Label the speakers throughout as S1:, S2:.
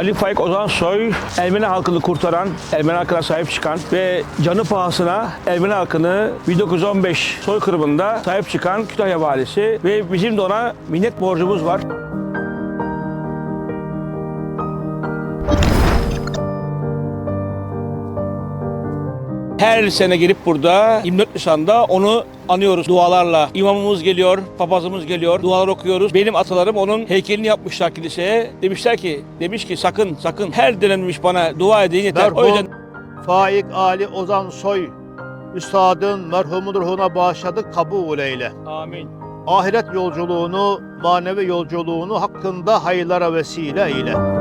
S1: Ali Faik Ozan Soy, Ermeni halkını kurtaran, Ermeni halkına sahip çıkan ve canı pahasına Ermeni halkını 1915 soykırımında sahip çıkan Kütahya valisi ve bizim de ona minnet borcumuz var. Her sene gelip burada 24 Nisan'da onu anıyoruz dualarla. İmamımız geliyor, papazımız geliyor, dualar okuyoruz. Benim atalarım onun heykelini yapmışlar kiliseye. Demişler ki, demiş ki sakın sakın her denenmiş bana dua edin yeter. O yüzden
S2: Faik Ali Ozan Soy Üstadın merhumun ruhuna bağışladık kabul eyle.
S1: amin.
S2: Ahiret yolculuğunu, manevi yolculuğunu hakkında hayırlara vesile eyle.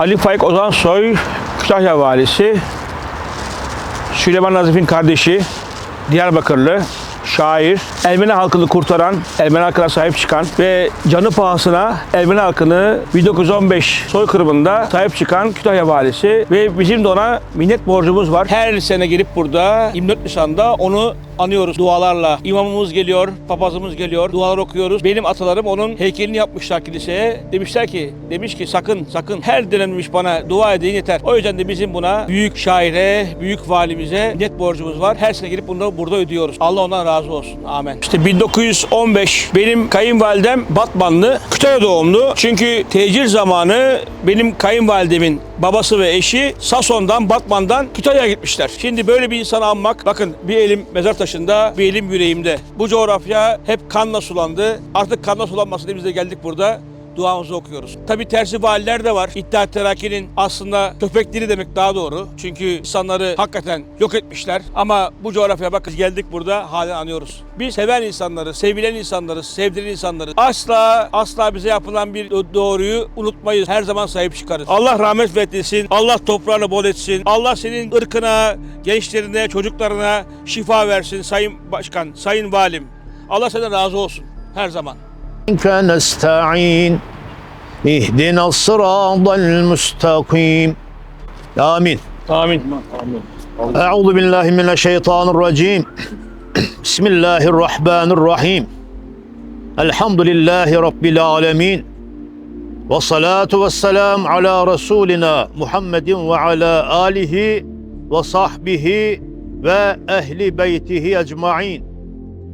S1: Ali Faik Ozan Soy, Kütahya valisi, Süleyman Nazif'in kardeşi, Diyarbakırlı, şair, Ermeni halkını kurtaran, Ermeni halkına sahip çıkan ve canı pahasına Ermeni halkını 1915 soykırımında sahip çıkan Kütahya valisi. Ve bizim de ona minnet borcumuz var. Her sene gelip burada 24 Nisan'da onu anıyoruz dualarla. İmamımız geliyor, papazımız geliyor, dualar okuyoruz. Benim atalarım onun heykelini yapmışlar kiliseye. Demişler ki, demiş ki sakın sakın her denenmiş bana dua edin yeter. O yüzden de bizim buna büyük şaire, büyük valimize net borcumuz var. Her sene gelip bunu burada ödüyoruz. Allah ondan razı olsun. Amin. İşte 1915 benim kayınvalidem Batmanlı, Kütahya doğumlu. Çünkü tecil zamanı benim kayınvalidemin babası ve eşi Sason'dan, Batman'dan Kütahya'ya gitmişler. Şimdi böyle bir insanı anmak, bakın bir elim mezar taşında, bir yüreğimde. Bu coğrafya hep kanla sulandı. Artık kanla sulanmasın diye biz de geldik burada duamızı okuyoruz. Tabi tersi valiler de var. İttihat Terakki'nin aslında köpekleri demek daha doğru. Çünkü insanları hakikaten yok etmişler. Ama bu coğrafyaya bakın geldik burada halen anıyoruz. Biz seven insanları, sevilen insanları, sevdiren insanları asla asla bize yapılan bir doğruyu unutmayız. Her zaman sahip çıkarız. Allah rahmet versin. Allah toprağını bol etsin. Allah senin ırkına, gençlerine, çocuklarına şifa versin Sayın Başkan, Sayın Valim. Allah senden razı olsun. Her zaman.
S2: منك نستعين اهدنا الصراط المستقيم آمين
S1: Amin.
S2: أعوذ بالله من الشيطان الرجيم بسم الله الرحمن الرحيم الحمد لله رب العالمين والصلاة والسلام على رسولنا محمد وعلى آله وصحبه وأهل بيته أجمعين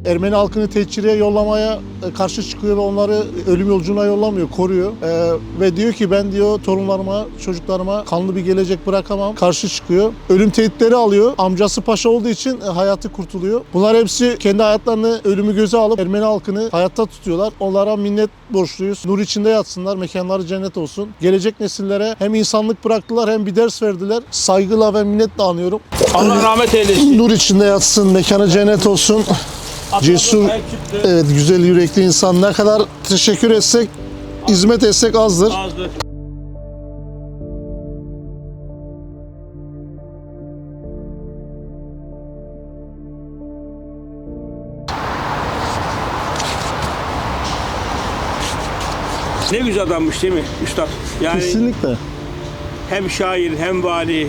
S3: Ermeni halkını tehcire yollamaya e, karşı çıkıyor ve onları ölüm yolculuğuna yollamıyor, koruyor. Ee, ve diyor ki ben diyor torunlarıma, çocuklarıma kanlı bir gelecek bırakamam. Karşı çıkıyor. Ölüm tehditleri alıyor. Amcası paşa olduğu için e, hayatı kurtuluyor. Bunlar hepsi kendi hayatlarını ölümü göze alıp Ermeni halkını hayatta tutuyorlar. Onlara minnet borçluyuz. Nur içinde yatsınlar, mekanları cennet olsun. Gelecek nesillere hem insanlık bıraktılar hem bir ders verdiler. Saygıyla ve minnetle anıyorum.
S1: Allah rahmet eylesin.
S3: Nur içinde yatsın, mekanı cennet olsun. Cesur. Evet güzel yürekli insan ne kadar teşekkür etsek, hizmet etsek azdır.
S1: Azdır. Ne güzel adammış değil mi üstad? Yani
S3: Kesinlikle.
S1: hem şair hem vali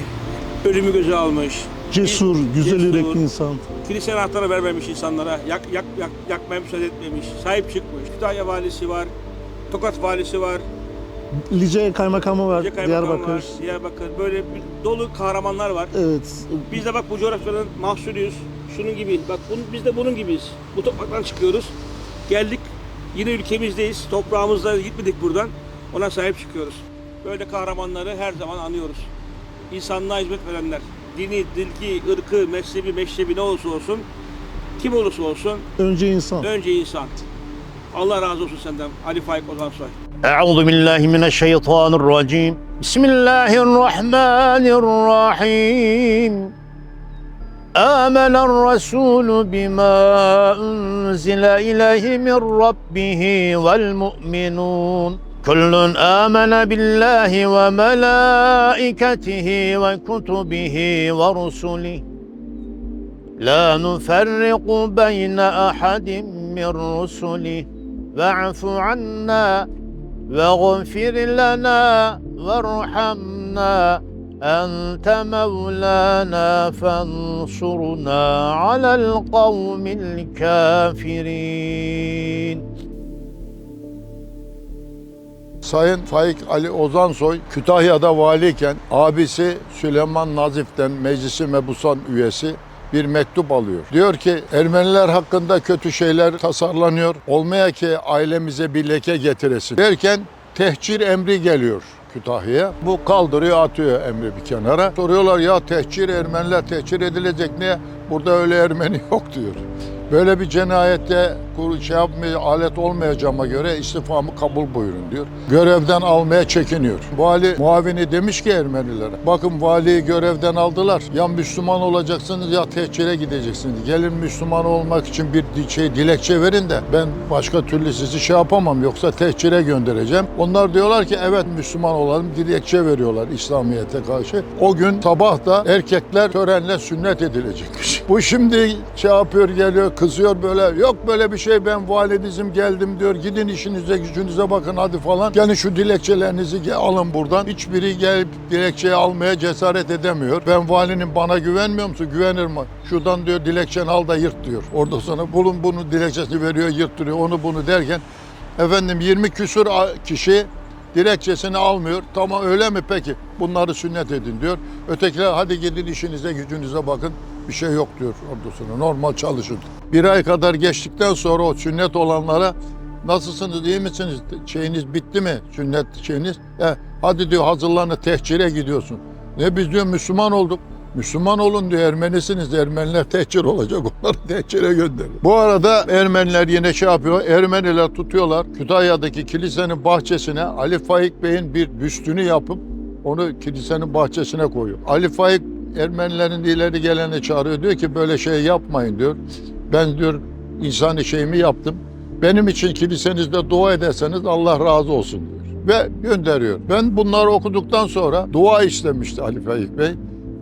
S1: ölümü göze almış.
S3: Cesur, güzel yürekli insan.
S1: Kilise anahtarı vermemiş insanlara. Yak, yak, yak, yakmaya müsaade etmemiş. Sahip çıkmış. Kütahya valisi var. Tokat valisi var.
S3: Lice kaymakamı var,
S1: Yüce Kaymakam
S3: Diyarbakır.
S1: var. Diyarbakır. Böyle bir dolu kahramanlar var.
S3: Evet.
S1: Biz de bak bu coğrafyanın mahsulüyüz. Şunun gibi. Bak bunun, biz de bunun gibiyiz. Bu topraktan çıkıyoruz. Geldik. Yine ülkemizdeyiz. Toprağımızda gitmedik buradan. Ona sahip çıkıyoruz. Böyle kahramanları her zaman anıyoruz. İnsanlığa hizmet verenler Dini, dilki, ırkı, mezhebi, meşrebi ne olursa olsun. Kim olursa olsun.
S3: Önce insan.
S1: Önce insan. Allah razı olsun senden. Ali Faik Ozan Soy.
S2: أعوذ بالله من الشيطان الرجيم بسم الله الرحمن الرحيم آمن الرسول بما أنزل إليه من ربه والمؤمنون كل آمن بالله وملائكته وكتبه ورسله. لا نفرق بين أحد من رسله. واعف عنا واغفر لنا وارحمنا. أنت مولانا فانصرنا على القوم الكافرين.
S4: Sayın Faik Ali Ozansoy Kütahya'da valiyken abisi Süleyman Nazif'ten meclisi mebusan üyesi bir mektup alıyor. Diyor ki Ermeniler hakkında kötü şeyler tasarlanıyor. Olmaya ki ailemize bir leke getiresin. Derken tehcir emri geliyor Kütahya'ya. Bu kaldırıyor atıyor emri bir kenara. Soruyorlar ya tehcir Ermeniler tehcir edilecek niye? Burada öyle Ermeni yok diyor. Böyle bir cinayette kur- şey yapmaya, alet olmayacağıma göre istifamı kabul buyurun diyor. Görevden almaya çekiniyor. Vali muavini demiş ki Ermenilere bakın valiyi görevden aldılar. Ya Müslüman olacaksınız ya tehcire gideceksiniz. Gelin Müslüman olmak için bir şey dilekçe verin de ben başka türlü sizi şey yapamam yoksa tehcire göndereceğim. Onlar diyorlar ki evet Müslüman olalım dilekçe veriyorlar İslamiyet'e karşı. O gün sabah da erkekler törenle sünnet edilecekmiş. Bu şimdi şey yapıyor geliyor kızıyor böyle yok böyle bir şey ben validizm geldim diyor gidin işinize gücünüze bakın hadi falan. Gelin şu dilekçelerinizi alın buradan. Hiçbiri gelip dilekçeyi almaya cesaret edemiyor. Ben valinin bana güvenmiyor musun? Güvenirim. Şuradan diyor dilekçeni al da yırt diyor. Orada sonra bulun bunu dilekçesini veriyor yırttırıyor onu bunu derken efendim 20 küsur kişi dilekçesini almıyor. Tamam öyle mi peki? Bunları sünnet edin diyor. Ötekiler hadi gidin işinize gücünüze bakın. Bir şey yok diyor ordusuna. Normal çalışın. Bir ay kadar geçtikten sonra o sünnet olanlara nasılsınız iyi misiniz? Şeyiniz bitti mi? Sünnet şeyiniz. E, hadi diyor hazırlanın tehcire gidiyorsun. Ne biz diyor Müslüman olduk. Müslüman olun diyor Ermenisiniz. Ermeniler tehcir olacak. Onları tehcire gönderin. Bu arada Ermeniler yine şey yapıyor. Ermeniler tutuyorlar. Kütahya'daki kilisenin bahçesine Ali Faik Bey'in bir büstünü yapıp onu kilisenin bahçesine koyuyor. Ali Faik Ermenilerin ileri geleni çağırıyor. Diyor ki böyle şey yapmayın diyor. Ben diyor insani şeyimi yaptım. Benim için kilisenizde dua ederseniz Allah razı olsun diyor. Ve gönderiyor. Ben bunları okuduktan sonra dua istemişti Ali Faik Bey.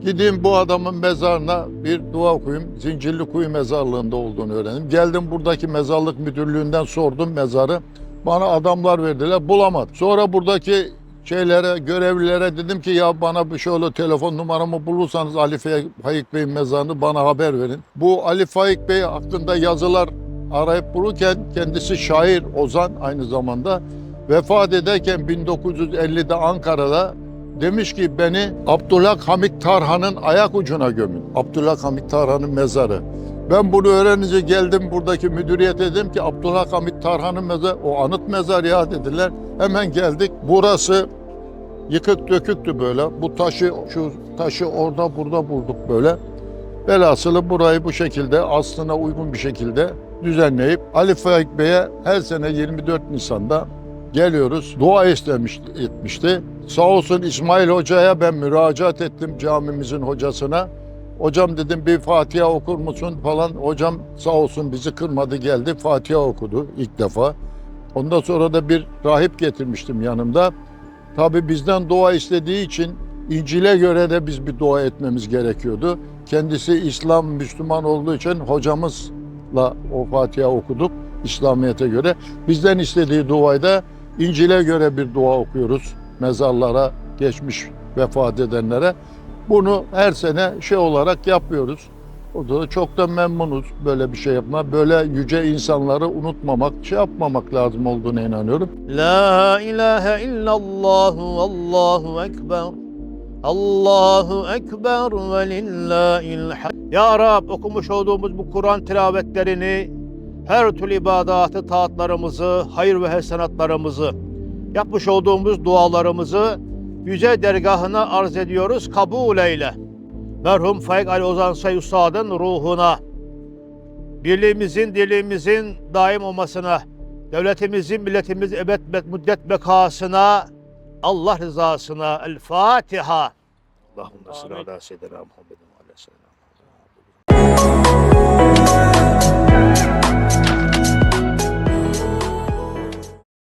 S4: Gideyim bu adamın mezarına bir dua okuyayım. Zincirli Kuyu mezarlığında olduğunu öğrendim. Geldim buradaki mezarlık müdürlüğünden sordum mezarı. Bana adamlar verdiler bulamadım. Sonra buradaki şeylere, görevlilere dedim ki ya bana bir şöyle telefon numaramı bulursanız Ali Faik Bey'in mezarını bana haber verin. Bu Ali Faik Bey hakkında yazılar arayıp bulurken kendisi şair, ozan aynı zamanda. Vefat ederken 1950'de Ankara'da demiş ki beni Abdülhamit Tarhan'ın ayak ucuna gömün. Abdülhamit Tarhan'ın mezarı. Ben bunu öğrenince geldim buradaki müdüriyete dedim ki Abdülhamit Tarhan'ın mezarı, o anıt mezar ya dediler. Hemen geldik. Burası yıkık döküktü böyle. Bu taşı, şu taşı orada burada bulduk böyle. Velhasılı burayı bu şekilde aslına uygun bir şekilde düzenleyip Ali Faik Bey'e her sene 24 Nisan'da geliyoruz. Dua istemiş, etmişti. Sağ olsun İsmail Hoca'ya ben müracaat ettim camimizin hocasına. Hocam dedim bir Fatiha okur musun falan. Hocam sağ olsun bizi kırmadı geldi Fatiha okudu ilk defa. Ondan sonra da bir rahip getirmiştim yanımda. Tabi bizden dua istediği için İncil'e göre de biz bir dua etmemiz gerekiyordu. Kendisi İslam, Müslüman olduğu için hocamızla o Fatiha okuduk İslamiyet'e göre. Bizden istediği duayı da İncil'e göre bir dua okuyoruz mezarlara, geçmiş vefat edenlere. Bunu her sene şey olarak yapıyoruz. O da çok da memnunuz böyle bir şey yapma. Böyle yüce insanları unutmamak, şey yapmamak lazım olduğuna inanıyorum.
S2: La ilahe illallah Allahu ekber. Allahu ekber ve lillahil. Ya Rab okumuş olduğumuz bu Kur'an tilavetlerini, her türlü ibadatı, taatlarımızı, hayır ve hasenatlarımızı, yapmış olduğumuz dualarımızı yüce dergahına arz ediyoruz. Kabul eyle. Merhum Faik Ali Ozan Say Üstad'ın ruhuna, birliğimizin, dirliğimizin daim olmasına, devletimizin, milletimizin ebed müddet bekasına, Allah rızasına El Fatiha. Allahümme salli ala seyyidina seyyidina